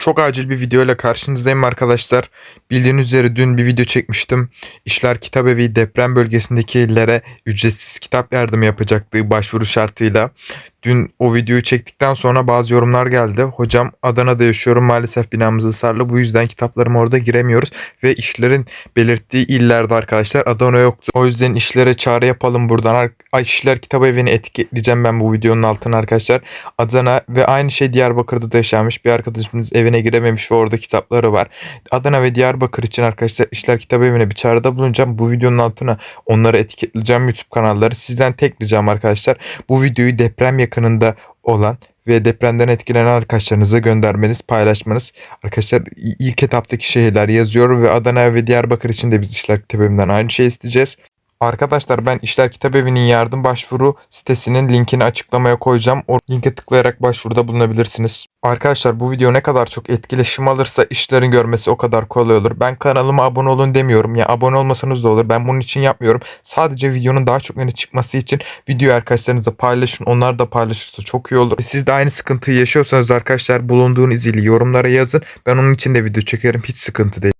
Çok acil bir video ile karşınızdayım arkadaşlar. Bildiğiniz üzere dün bir video çekmiştim. İşler Kitabevi deprem bölgesindekilere ücretsiz kitap yardımı yapacaktı başvuru şartıyla. Dün o videoyu çektikten sonra bazı yorumlar geldi. Hocam Adana'da yaşıyorum maalesef binamız ısrarlı bu yüzden kitaplarım orada giremiyoruz. Ve işlerin belirttiği illerde arkadaşlar Adana yoktu. O yüzden işlere çağrı yapalım buradan. Ay, İşler Kitap Evi'ni etiketleyeceğim ben bu videonun altına arkadaşlar. Adana ve aynı şey Diyarbakır'da da yaşanmış. Bir arkadaşımız evine girememiş ve orada kitapları var. Adana ve Diyarbakır için arkadaşlar İşler Kitap Evi'ne bir çağrıda bulunacağım. Bu videonun altına onları etiketleyeceğim YouTube kanalları. Sizden tek ricam arkadaşlar bu videoyu deprem yakınında olan ve depremden etkilenen arkadaşlarınıza göndermeniz, paylaşmanız. Arkadaşlar ilk etaptaki şehirler yazıyor ve Adana ve Diyarbakır için de biz İşler Kitap Evi'nden aynı şey isteyeceğiz. Arkadaşlar ben İşler Kitap Evi'nin yardım başvuru sitesinin linkini açıklamaya koyacağım. O linke tıklayarak başvuruda bulunabilirsiniz. Arkadaşlar bu video ne kadar çok etkileşim alırsa işlerin görmesi o kadar kolay olur. Ben kanalıma abone olun demiyorum. Ya abone olmasanız da olur. Ben bunun için yapmıyorum. Sadece videonun daha çok öne çıkması için videoyu arkadaşlarınızla paylaşın. Onlar da paylaşırsa çok iyi olur. Siz de aynı sıkıntıyı yaşıyorsanız arkadaşlar bulunduğunuz ili yorumlara yazın. Ben onun için de video çekerim. Hiç sıkıntı değil.